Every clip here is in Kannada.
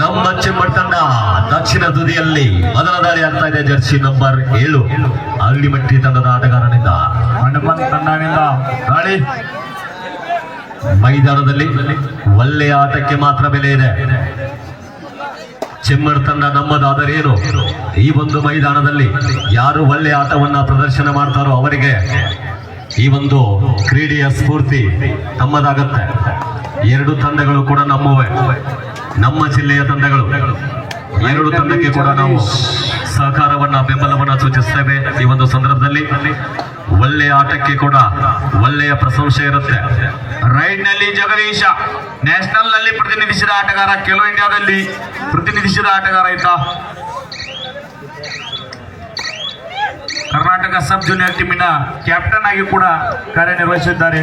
ನಮ್ಮ ತಂಡ ದಕ್ಷಿಣ ತುದಿಯಲ್ಲಿ ಮೊದಲ ದಾಳಿ ಆಗ್ತಾ ಇದೆ, ಜರ್ಸಿ ನಂಬರ್ ಏಳು. ಅಳ್ಳಿಮಟ್ಟಿ ತಂಡದ ಆಟಗಾರನಿಂದ ಗಾಳಿ ಮೈದಾನದಲ್ಲಿ ಒಳ್ಳೆಯ ಆಟಕ್ಕೆ ಮಾತ್ರ ಬೆಲೆ ಇದೆ. ಚಿಮ್ಮಡ್ ತಂಡ ನಮ್ಮದಾದರೇನು ಈ ಒಂದು ಮೈದಾನದಲ್ಲಿ ಯಾರು ಒಳ್ಳೆಯ ಆಟವನ್ನ ಪ್ರದರ್ಶನ ಮಾಡ್ತಾರೋ ಅವರಿಗೆ ಈ ಒಂದು ಕ್ರೀಡೆಯ ಸ್ಫೂರ್ತಿ ತಮ್ಮದಾಗತ್ತೆ. ಎರಡು ತಂಡಗಳು ಕೂಡ ನಮ್ಮವೇ. ನಮ್ಮ ಜಿಲ್ಲೆಯ ತಂಡಗಳು ಎರಡು ತಂಡಕ್ಕೆ ಕೂಡ ನಾವು ಸಹಕಾರವನ್ನ, ಬೆಂಬಲವನ್ನ ಸೂಚಿಸ್ತೇವೆ ಈ ಒಂದು ಸಂದರ್ಭದಲ್ಲಿ ಒಳ್ಳೆಯ ಆಟಕ್ಕೆ ಕೂಡ ಒಳ್ಳೆಯ ಪ್ರಶಂಸೆ ಇರುತ್ತೆ. ರೈಡ್ನಲ್ಲಿ ಜಗದೀಶ ನ್ಯಾಷನಲ್ನಲ್ಲಿ ಪ್ರತಿನಿಧಿಸಿದ ಆಟಗಾರ ಕೆಲೋ ಇಂಡಿಯಾದಲ್ಲಿ ಪ್ರತಿನಿಧಿಸಿದ ಆಟಗಾರ ಇದ್ದ ಕರ್ನಾಟಕ ಸಬ್ ಜೂನಿಯರ್ ಟೀಮಿನ ಕ್ಯಾಪ್ಟನ್ ಆಗಿ ಕೂಡ ಕಾರ್ಯನಿರ್ವಹಿಸಿದ್ದಾರೆ.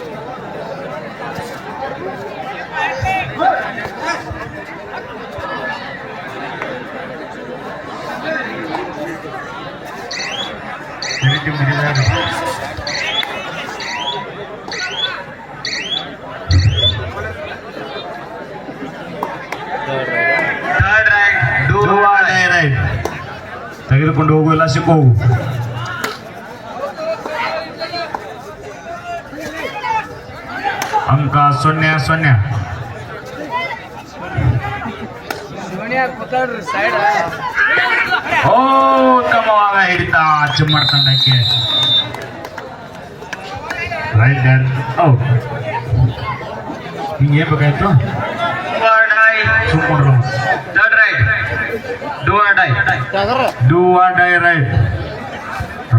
Negative ಮಿಡಿದಾಗ Do or die right. ತೆಗೆದುಕೊಂಡು ಹೋಗು ಎಲ್ಲ ಸಿಕ್ಕು ಹೋಗು ಅಂಕ ಸೊನ್ನೆ ಸೊನ್ನೆ ಸೋನಿಯಾ ಕೂತಾಡ್ರಿ ಸೈಡ್ ಓ ಉತ್ತಮವಾದ ಹಿಡಿತ ಚಿಮ್ಮಡ್ ತಂಡಕ್ಕೆ. ರೈಟ್ ಡ್ಯಾನ್ ಔಟ್ ಹಿಂಗೆ ಬೇಕಾಯ್ತು ಡೂ ಆರ್ ಡೈ ರೈಟ್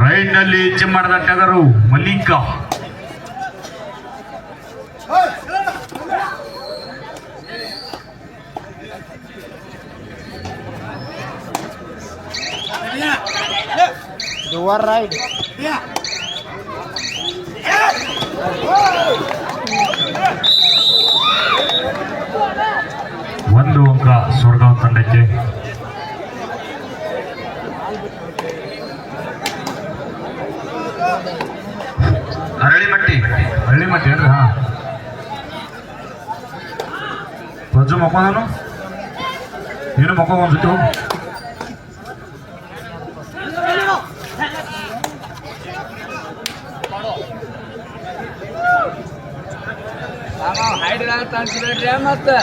ರೈಟ್ನಲ್ಲಿ ಚಿಮ್ಮಡದ ಟಗರು ಮಲ್ಲಿಕ. ಡುವರ್ ರೈಟ್ ಒಂದು ಅಂಕ ಸ್ವರ್ಗ ತಂಡಕ್ಕೆ. ಅರಳಿಮಟ್ಟಿ ಹಳ್ಳಿ ಮತ್ತೆ ಏನ್ರಿ ಹಾ. ಪ್ರಜು ಏನು ಮಕ್ಕೋ ಒಂದು ಜೊತೆ ಹೋಗು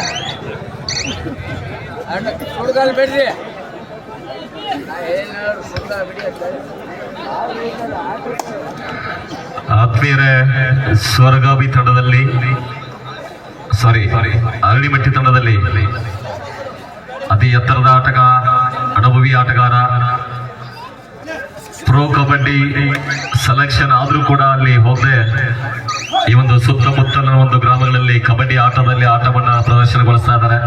ಹೈಡ್ ಮತ್ತೆ ಹುಡುಗಲ್ ಬಿಡ್ರಿ. ಅಂತ ಆತ್ಮೀಯರೇ, ಸ್ವರ್ಗಾವಿ ತಂಡದಲ್ಲಿ ಸಾರಿ ಅರಳಿಮಟ್ಟಿ ತಂಡದಲ್ಲಿ, ಅತಿ ಎತ್ತರದ ಆಟಗಾರ ಅನುಭವಿ ಆಟಗಾರ ಪ್ರೋ ಕಬಡ್ಡಿ ಸೆಲೆಕ್ಷನ್ ಆದರೂ ಕೂಡ ಅಲ್ಲಿ ಹೋಗದೆ ಈ ಒಂದು ಸುತ್ತಮುತ್ತಲಿನ ಒಂದು ಗ್ರಾಮಗಳಲ್ಲಿ ಕಬಡ್ಡಿ ಆಟದಲ್ಲಿ ಆಟವನ್ನ ಪ್ರದರ್ಶನಗೊಳಿಸ್ತಾ ಇದ್ದಾರೆ.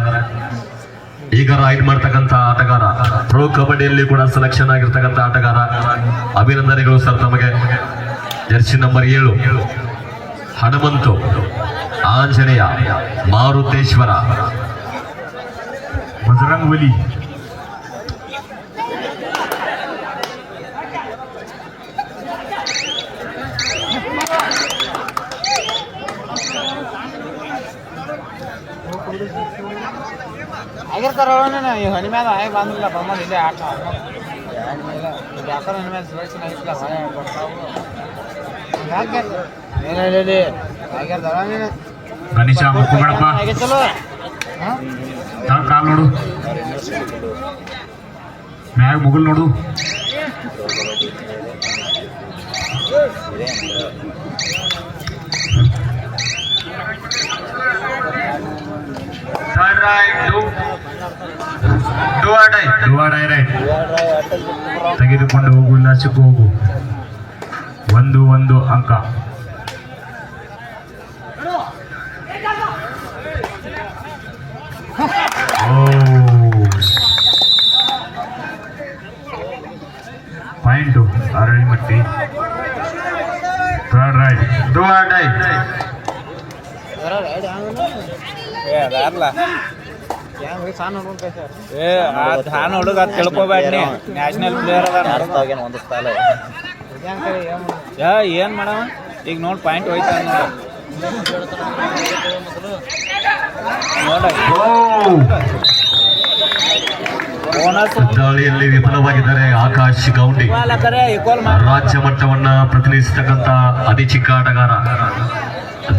ಈಗ ರೈಡ್ ಮಾಡ್ತಕ್ಕಂತ ಆಟಗಾರ ಪ್ರೋ ಕಬಡ್ಡಿಯಲ್ಲಿ ಕೂಡ ಸೆಲೆಕ್ಷನ್ ಆಗಿರ್ತಕ್ಕಂಥ ಆಟಗಾರ ಅಭಿನಂದನೆಗಳು ಸರ್ ತಮಗೆ. ಜರ್ಸಿ ನಂಬರ್ ಏಳು, ಹನುಮಂತು, ಆಂಜನೇಯ, ಮಾರುತೇಶ್ವರ. ಬಜರಂಗ್ ಬಲಿ ಆಗಿರ್ತಾರ ಈ ಹನಿ ಮ್ಯಾಲ ಆಗಿ ಬಂದಿಲ್ಲ ಬಂದ ಇಲ್ಲೇ ಆಟ ಯಾಕಂದ್ರೆ ಹನಿ ಮೇಲೆ ಸೆಲೆಕ್ಷನ್ ಆಗಿಲ್ಲ ಭಾಳ ಬರ್ತಾವು ಏನು ಹೇಳಿ ಆಗಿರ್ತಾರ ನೀನು ಗಣೇಶ ಚಲೋ. ಹಾಂ? ಕಾಲ್ ನೋಡು. ಮ್ಯಾಗ ಮುಗುಲ್ ನೋಡು ಡುವಾಡೈ ರೈಟ್ ತೆಗೆದುಕೊಂಡು ಹೋಗು ಇಲ್ಲ ಚಿಕ್ಕು ಹೋಗು. ಒಂದು ಒಂದು ಅಂಕ. Point Aralimatti third raid do or die ಏ ಅದಾರ್ಲ ಏ ಆ ಹುಡುಗ ಅದ್ ತಿಳ್ಕೊಬೇಡ್ರಿ ನ್ಯಾಷನಲ್ ಪ್ಲೇಯರ್ ಅದ ಒಂದು ಸ್ಥಳ ಏನ್ ಮಾಡವ? ಈಗ ನೋಡ್ ಪಾಯಿಂಟ್ ಹೋಯ್ತಾ ನೋಡ. ದಾಳಿಯಲ್ಲಿ ವಿಫಲವಾಗಿದ್ದಾರೆ ಆಕಾಶ್ ಗೌಂಡಿ. ರಾಜ್ಯ ಮಟ್ಟವನ್ನ ಪ್ರತಿನಿಧಿಸತಕ್ಕಂತ ಅತಿ ಚಿಕ್ಕ ಆಟಗಾರ.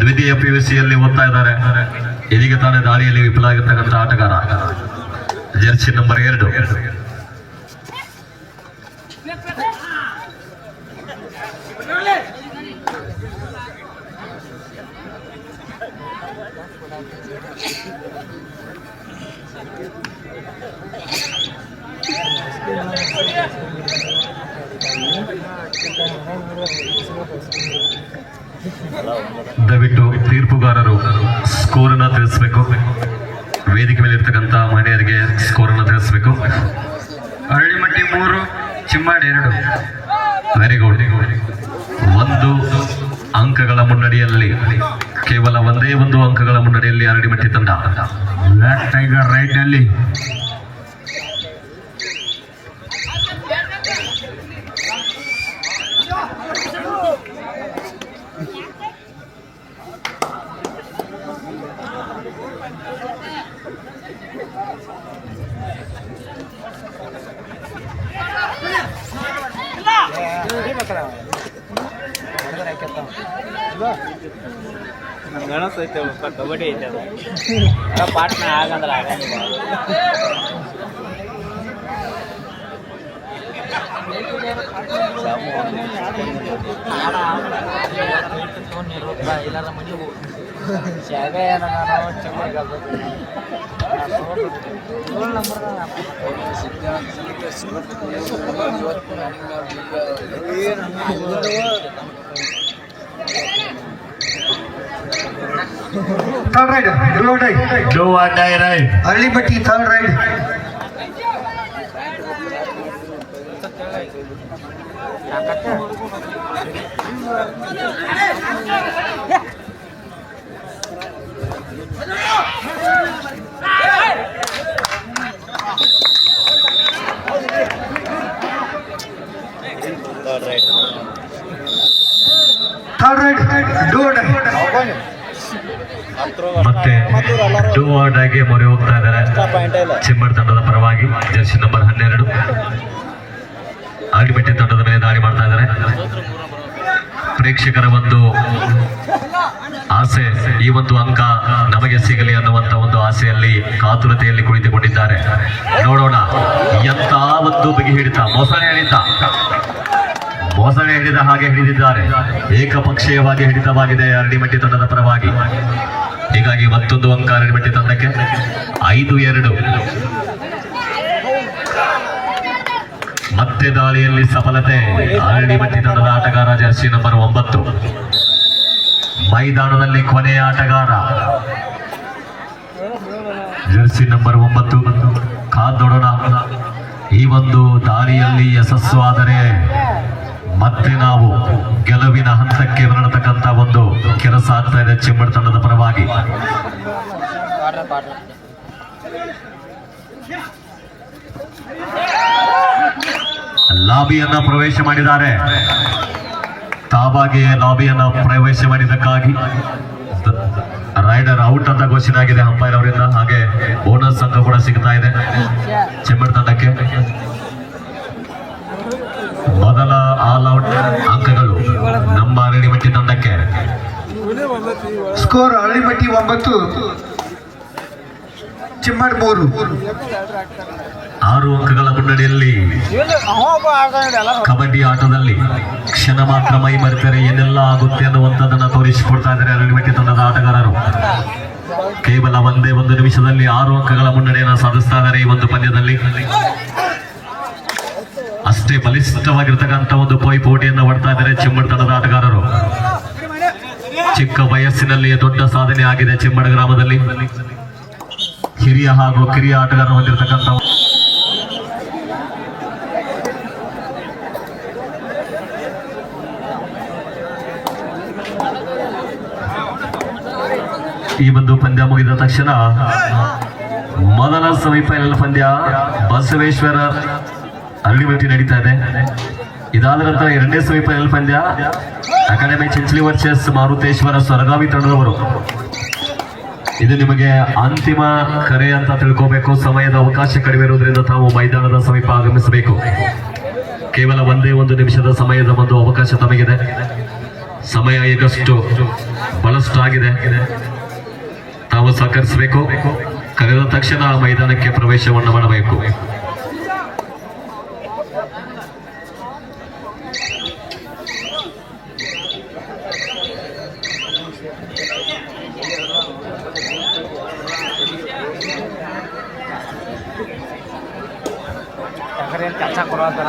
ದ್ವಿತೀಯ ಪಿ ಯು ಸಿಯಲ್ಲಿ ಓದ್ತಾ ಇದ್ದಾರೆ. ಇದೀಗ ತಾನೇ ದಾಳಿಯಲ್ಲಿ ವಿಫಲ ಆಗಿರ್ತಕ್ಕಂಥ ಆಟಗಾರ. ಜೆರ್ಸಿ ನಂಬರ್ ಎರಡು. ದಯವಿಟ್ಟು ತೀರ್ಪುಗಾರರು ಸ್ಕೋರನ್ನು ತಿಳಿಸಬೇಕು. ವೇದಿಕೆ ಮೇಲೆ ಇರ್ತಕ್ಕಂಥ ಮಹಿಳೆಯರಿಗೆ ಸ್ಕೋರನ್ನು ತಿಳಿಸಬೇಕು. ಅರಳಿಮಟ್ಟಿ ಮೂರು, ಚಿಮ್ಮಾಡಿ ಎರಡು. ವೆರಿ ಗುಡ್ ಒಂದು ಅಂಕಗಳ ಮುನ್ನಡೆಯಲ್ಲಿ, ಕೇವಲ ಒಂದೇ ಒಂದು ಅಂಕಗಳ ಮುನ್ನಡೆಯಲ್ಲಿ ಅರಳಿಮಟ್ಟಿ ತಂಡ. ಬ್ಲ್ಯಾಕ್ ಟೈಗರ್ ರೈಟ್ ನಂಗೆ ಅನಿಸ್ತೈತೆ ಒಬ್ಬ ಕಬಡ್ಡಿ ಐತೆ ಪಾಟ್ನ ಆಗಂದ್ರೆ ಆಗಂಗಿಲ್ಲ. Third raid reload raid do or die raid Aralimatti third raid third raid do raid ಮತ್ತೆ ಡೂ ಆಗಿ ಮೊರೆ ಹೋಗ್ತಾ ಇದ್ದಾರೆ. ಚಿಮ್ಮಡ್ ತಂಡದ ಪರವಾಗಿ ಜರ್ಸಿ ನಂಬರ್ ಹನ್ನೆರಡು. ಅರಡಿಮಟ್ಟಿ ತಂಡದ ಮೇಲೆ ದಾಳಿ ಮಾಡ್ತಾ ಇದ್ದಾರೆ. ಪ್ರೇಕ್ಷಕರ ಒಂದು ಆಸೆ, ಈ ಒಂದು ಅಂಕ ನಮಗೆ ಸಿಗಲಿ ಅನ್ನುವಂತ ಒಂದು ಆಸೆಯಲ್ಲಿ, ಕಾತುರತೆಯಲ್ಲಿ ಕುಳಿತುಕೊಂಡಿದ್ದಾರೆ. ನೋಡೋಣ ಎಂತ ಒಂದು ಬಗೆ ಹಿಡಿತ ಮೊಸಳೆ ಹಿಡಿತ ಮೊಸಳೆ ಹಿಡಿದ ಹಾಗೆ ಹಿಡಿದಿದ್ದಾರೆ. ಏಕಪಕ್ಷೀಯವಾಗಿ ಹಿಡಿತವಾಗಿದೆ ಅರಳಿಮಟ್ಟಿ ತಂಡದ ಪರವಾಗಿ. ಹೀಗಾಗಿ ಮತ್ತೊಂದು ಅಂಕ ಅರಳಿಮಟ್ಟಿ ತಂಡಕ್ಕೆ. ಐದು ಎರಡು. ಮತ್ತೆ ದಾಳಿಯಲ್ಲಿ ಸಫಲತೆ. ಅರಳಿಮಟ್ಟಿ ತಂಡದ ಆಟಗಾರ ಜರ್ಸಿ ನಂಬರ್ ಒಂಬತ್ತು. ಮೈದಾನದಲ್ಲಿ ಕೊನೆಯ ಆಟಗಾರ. ಜರ್ಸಿ ನಂಬರ್ ಒಂಬತ್ತು. ಕಾದೊಡೋಣ. ಈ ಒಂದು ದಾರಿಯಲ್ಲಿ ಯಶಸ್ವಾದರೆ ಮತ್ತೆ ನಾವು ಗೆಲುವಿನ ಹಂತಕ್ಕೆ ಬರತಕ್ಕಂತ ಒಂದು ಕೆಲಸ ಆಗ್ತಾ ಇದೆ ತಂಡದ ಪರವಾಗಿ. ಲಾಬಿಯನ್ನ ಪ್ರವೇಶ ಮಾಡಿದ್ದಾರೆ. ತಾವಾಗಿಯೇ ಲಾಬಿಯನ್ನ ಪ್ರವೇಶ ಮಾಡಿದ್ದಕ್ಕಾಗಿ ರೈಡರ್ ಔಟ್ ಅಂತ ಘೋಷಣೆ ಆಗಿದೆ ಅಂಪೈರ್ ಅವರಿಂದ. ಹಾಗೆ ಬೋನಸ್ ಅಂತ ಕೂಡ ಸಿಗ್ತಾ ಇದೆ. ಚಿಮ್ಮಡ್ ತಂಡಕ್ಕೆ. ಮೊದಲ ಆಲ್ ಔಟ್ ಅಂಕಗಳು ನಮ್ಮ ಅರಳಿಮಟ್ಟಿ ತಂಡಕ್ಕೆ ಸ್ಕೋರ್ ಅರಳಿಮಟ್ಟಿ ಒಂಬತ್ತು. ಚಿಮ್ಮಡ್ ಮೂರು. ಆರು ಅಂಕಗಳ ಮುನ್ನಡೆಯಲ್ಲಿ ಕಬಡ್ಡಿ ಆಟದಲ್ಲಿ ಕ್ಷಣ ಮಾತ್ರ ಮೈ ಮರೆತರೆ ಏನೆಲ್ಲ ಆಗುತ್ತೆ ಅನ್ನುವಂಥದ್ದನ್ನು ತೋರಿಸಿಕೊಡ್ತಾ ಇದ್ದಾರೆ ಅರಳಿಮಟ್ಟಿ ತಂಡದ ಆಟಗಾರರು. ಕೇವಲ ಒಂದೇ ಒಂದು ನಿಮಿಷದಲ್ಲಿ ಆರು ಅಂಕಗಳ ಮುನ್ನಡೆಯನ್ನು ಸಾಧಿಸ್ತಾ ಇದ್ದಾರೆ ಈ ಒಂದು ಪಂದ್ಯದಲ್ಲಿ. ಅಷ್ಟೇ ಬಲಿಷ್ಠವಾಗಿರ್ತಕ್ಕಂಥ ಒಂದು ಪೈಪೋಟಿಯನ್ನು ಹೊಡ್ತಾ ಇದ್ದಾರೆ ಚಿಮ್ಮಡ ಆಟಗಾರರು. ಚಿಕ್ಕ ವಯಸ್ಸಿನಲ್ಲಿ ದೊಡ್ಡ ಸಾಧನೆ ಆಗಿದೆ ಚಿಮ್ಮಡ ಗ್ರಾಮದಲ್ಲಿ. ಹಿರಿಯ ಹಾಗೂ ಕಿರಿಯ ಆಟಗಾರರು ಹೊಂದಿರತಕ್ಕಂಥ ಈ ಒಂದು ಪಂದ್ಯ ಮುಗಿದ ತಕ್ಷಣ ಮೊದಲ ಸೆಮಿಫೈನಲ್ ಪಂದ್ಯ ಬಸವೇಶ್ವರ ಅಳ್ಳಿಮಟ್ಟಿ ನಡೀತಾ ಇದೆ. ಇದಾದ ನಂತರ ಎರಡನೇ ಸೆಮಿಫೈನಲ್ ಪಂದ್ಯ ಅಕಾಡೆಮಿ ಚಿಂಚಲಿ ವರ್ಸಸ್ ಮಾರುತೇಶ್ವರ ಸ್ವರ್ಗಾವಿ ತಂಡದವರು. ಇದು ನಿಮಗೆ ಅಂತಿಮ ಕರೆ ಅಂತ ತಿಳ್ಕೋಬೇಕು. ಸಮಯದ ಅವಕಾಶ ಕಡಿಮೆ ಇರುವುದರಿಂದ ತಾವು ಮೈದಾನದ ಸಮೀಪ ಆಗಮಿಸಬೇಕು. ಕೇವಲ ಒಂದೇ ಒಂದು ನಿಮಿಷದ ಸಮಯದ ಒಂದು ಅವಕಾಶ ತಮಗಿದೆ. ಸಮಯ ಈಗಷ್ಟು ಬಹಳಷ್ಟು ಆಗಿದೆ ತಾವು ಸಹಕರಿಸಬೇಕು. ಕರೆದ ತಕ್ಷಣ ಮೈದಾನಕ್ಕೆ ಪ್ರವೇಶವನ್ನು ಮಾಡಬೇಕು. ಕೊಡೋದಾರ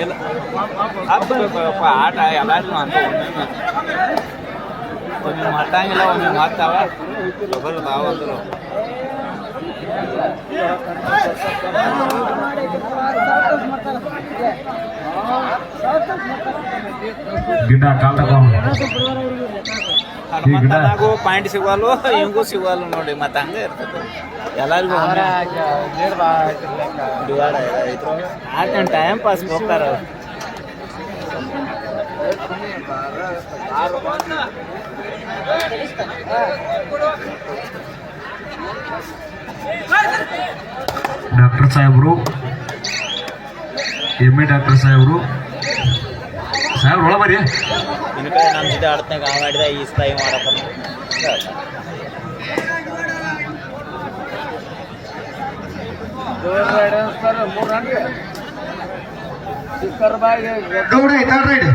ಇಲ್ಲ ಹಬ್ಬಬೇಕಪ್ಪ ಆಟ ಎಲ್ಲ ಅಂತ ಒಮ್ಮೆ ಮಟ್ಟಂಗಿಲ್ಲ ಒಮ್ಮೆ ಮಾಡ್ತಾವ ಡಬಲ್ ಬಾವಂದ್ರು ಗಿಡ್ಡ ಕಾಲ್ ಹನುಮಂತನಾಗೂ ಪಾಯಿಂಟ್ ಸಿಗವಲ್ಲು ಹಿಂಗೂ ಸಿಗವಲ್ಲು ನೋಡಿ ಮತ್ತೆ ಹಂಗೆ ಇರ್ತದೆ. ಎಲ್ಲರಿಗೂ ಆಟ ಟೈಮ್ ಪಾಸ್ ಹೋಗ್ತಾರ ಡಾಕ್ಟರ್ ಸಾಹೇಬ್ರು ಎಂ ಎ ಡಾಕ್ಟರ್ ಸಾಹೇಬರು. ಸಾಹೇಬ್ರು ಒಳ ಬರ್ರಿ. ಕಡೆ ನಮ್ಮ ಜೊತೆ ಆಡ್ತಾಗ ಆ ಮಾಡಿದ ಈ ಸ್ಥಾಯಿ ಮಾಡತ್ತಾನ ಗೌಡ ಥರ್ಡ್ ರೈಡ್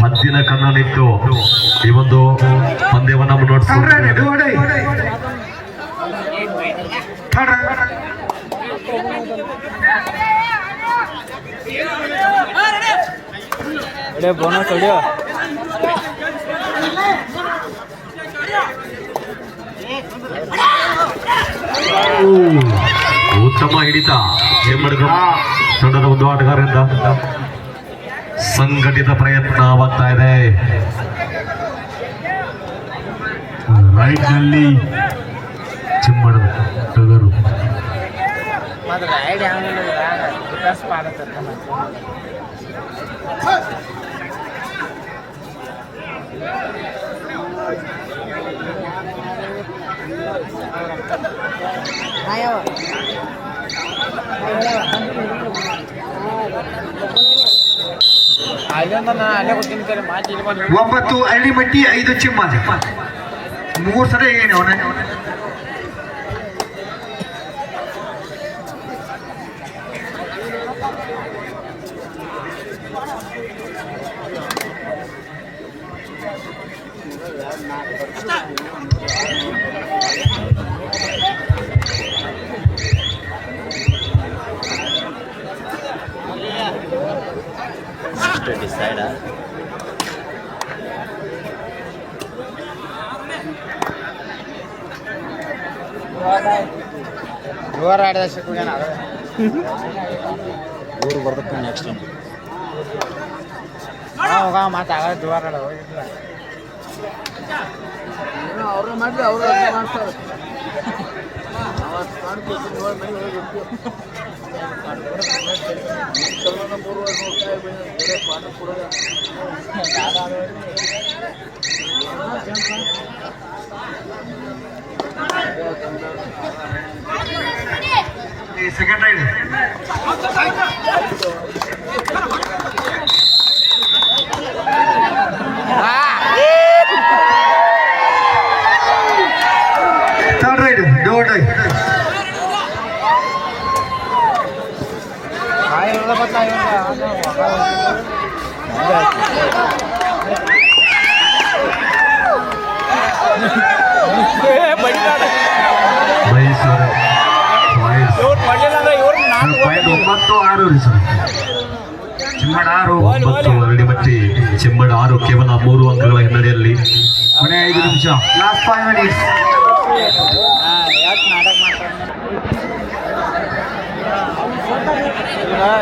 ಹದ್ದಿನ ಕಣ್ಣನಿಟ್ಟು ಈ ಒಂದು ಪಂದ್ಯವನ್ನ ಥರ್ಡ್ ರೈಡ್ ಮುನ್ನಡೆಸುತ್ತಿದ್ದಾರೆ ಗೌಡ ಥರ್ಡ್ ರೈಡ್ ಅಡೆ ಬೋನಸ್ ಹೊಡಿಯೋ. ಉತ್ತಮ ಹಿಡಿತ. ಚೆಮ್ಮಡ್ಗ ತಂಡದ ಒಂದು ಆಟಗಾರರಿಂದ ಸಂಘಟಿತ ಪ್ರಯತ್ನವಾಗ್ತಾ ಇದೆ. ರೈಟ್ನಲ್ಲಿ ಚಿಮ್ಮಡದ ಟಗರು ಮತ್ತೆ ರೈಡ್ ಹಂಗಿಲ್ಲ ವಿಕಾಸ್ ಮಾಡತ್ತ ಅಲ್ಲಿಂದ ನಾ ಅಲ್ಲೇ ಗೊತ್ತಿನ ಕರೆ ಮಾತಿ ಇಲ್ಲಿ ಬಂದು ಒಂಬತ್ತು ಅಳ್ಳಿಮಟ್ಟಿ ಐದು ಚಿಮ್ಮ ಮೂರು ಸಲ ಏನು ಅವನ? ಜೋರ್ ಆಡಿದ ಸಿಕ್ಕೇನ ಊರು ಬರ್ದಕ್ಕೆ ನೆಕ್ಸ್ಟ್ ಹೋಗ ಮತ್ತೆ ಆಗ ಜೋರ್ ಆಡ ಹೋಗಿಲ್ಲ ಅವ್ರು ಮಾಡಿದ್ರೆ ಅವರು ಮಾಡ್ತಾರೆ. ಸೆಕೆಂಡ್ ರೈಡ್ ನಿಮಿಷ ಲಾಸ್ಟ್ ಫೈವ್ ಮಿನಿಟ್ಸ್ ಯಾಕೆ ನಾಟಕ ಮಾಡ್ತಾರೆ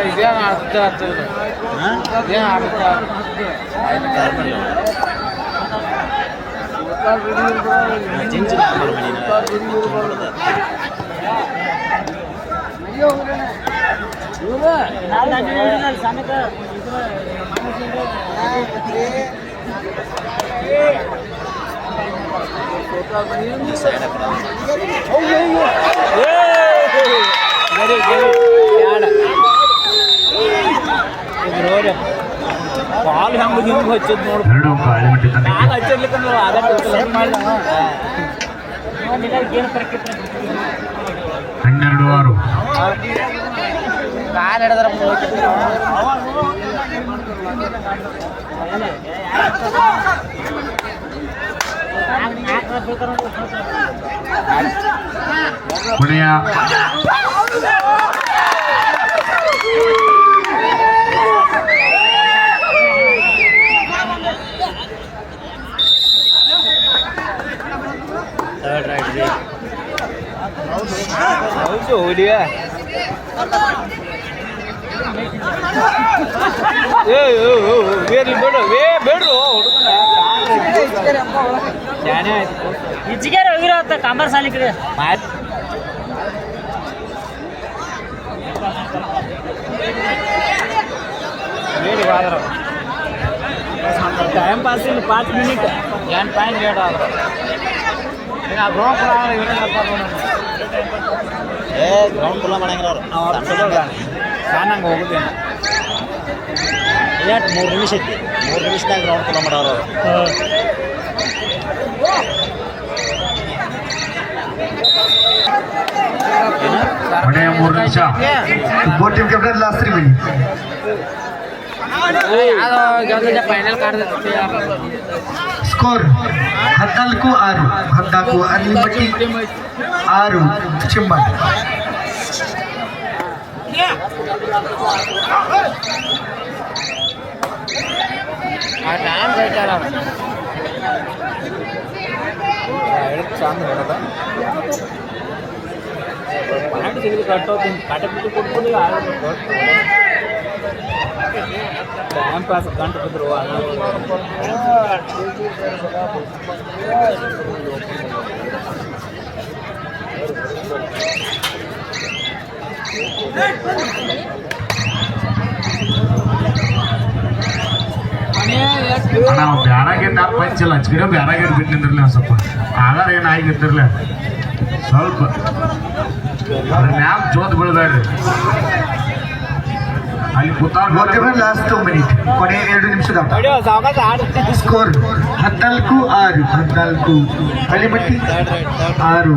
ಇದೇ ಅರ್ಥ ಆಗ್ತದೆ ಇದೇ ಅರ್ಥ ಗರಿ ಗರಿ ಯಾಡ ನೋಡಿ ಕಾಲು ಹೆಂಗ್ ಹಿಂಗ್ ಹಚ್ಚದ್ ನೋಡು ಎರಡು ಅಂಕ ಅಳಿಮಟ್ಟಿ ತಂಡಕ್ಕೆ ನಾನು ಹಚ್ಚಿರ್ಲಿಕ್ಕೆ ಏನು ಹನ್ನೆರಡು ಆರು ಕಾಲು ಹಿಡಿದ್ರೆ ಕೊನೆಯ ಹೌದು ಹುಲಿಯ ಏ ಬೇಡ್ರಿ ಬೇಡ ವೇ ಬೇಡ್ರು ಹುಡುಗನ ಜಾನೇ ಆಯ್ತು ಇಚ್ಚಿಗೆ ಹೋಗಿರೋ ಕಾಂಬಾರ್ ಸಾಲಿಕ್ರಿ ಟೈಮ್ ಪಾಸ್ ಇಲ್ಲಿ ಪಾಂಚ್ ಮಿನಿಟ್ ಏನು ಪಾಯಿಂಟ್ ಲೇಟ್ ಆದ್ರೆ ಆ ಗ್ರೌಂಡ್ ಕೂಡ ಏ ಗ್ರೌಂಡ್ ಫುಲ್ಲ ಮಾಡಂಗಿಲ್ಲ ಅವ್ರು ಚೆನ್ನಾಗಿ ಹೋಗುದೇನು ಎಷ್ಟು ಮೂರು ನಿಮಿಷ ಐತಿ ಮೂರು ನಿಮಿಷದಾಗ ಗ್ರೌಂಡ್ ಫುಲ್ಲ ಮಾಡೋರು ಅವ್ರು ಕೊನೆಯ ಮೂರು ನಿಮಿಷ both team captain last three minute final card score ಹದಿನಾಲ್ಕು ಆರು ಹದಿನಾಲ್ಕು ಅರ್ಲಿಮಟ್ಟಿ ಆರು ಚಿಮ್ಮಡ್ ಆ ಟೈಮ್ எடுத்து சாமி வரதான் பன்னெண்டு டிகிரி கட்டோக்கு கட்டப்பிட்டு கொடுப்பது டைம் பாஸ் உட்காந்து கொடுத்துருவா Thank you. ನಾವು ಬ್ಯಾರಾಗಿದ್ದ ಪಂಚಲ್ಲ ಹಚ್ಕಿರೋ ಬ್ಯಾರಾಗಿರ್ ಬಿಟ್ಟು ನಿಂದಿರ್ಲಿ ಒಂದು ಸ್ವಲ್ಪ. ಆಗಾರ ಏನು ಆಗಿರ್ತಿರ್ಲ ಸ್ವಲ್ಪ. ಅದ್ರ ಮ್ಯಾಗ ಜೋತ್ ಬೀಳ್ಬೇಡ್ರಿ. ಅಲ್ಲಿ ಕ್ಯಾಪ್ಟನ್ ಲಾಸ್ಟ್ ಟೂ ಮಿನಿಟ್ ಕೊನೆಯ ಎರಡು ನಿಮಿಷದ ಸ್ಕೋರ್ ಹದಿನಾಲ್ಕು ಆರು. ಹದಿನಾಲ್ಕು. ಅಳಿಮಟ್ಟಿ ಆರು.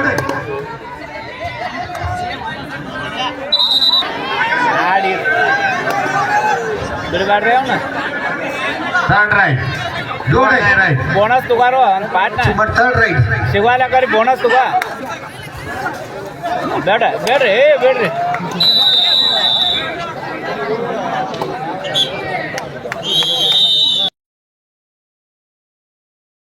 ಬಿಡಬೇಡ್ರಿ ಅವನ third raid Gowda raid bonus ತಗೋರು ಒಂದು ಪಾಟ್ನ ಚಿಮ್ಮಡ್ ಥರ್ಡ್ ರೈಟ್ ಸಿಗವಾಲಕ್ಕಾರಿ ಬೋನಸ್ ತಗೋ ಬೇಡ ಬೇಡ್ರಿ ಏ ಬೇಡ್ರಿ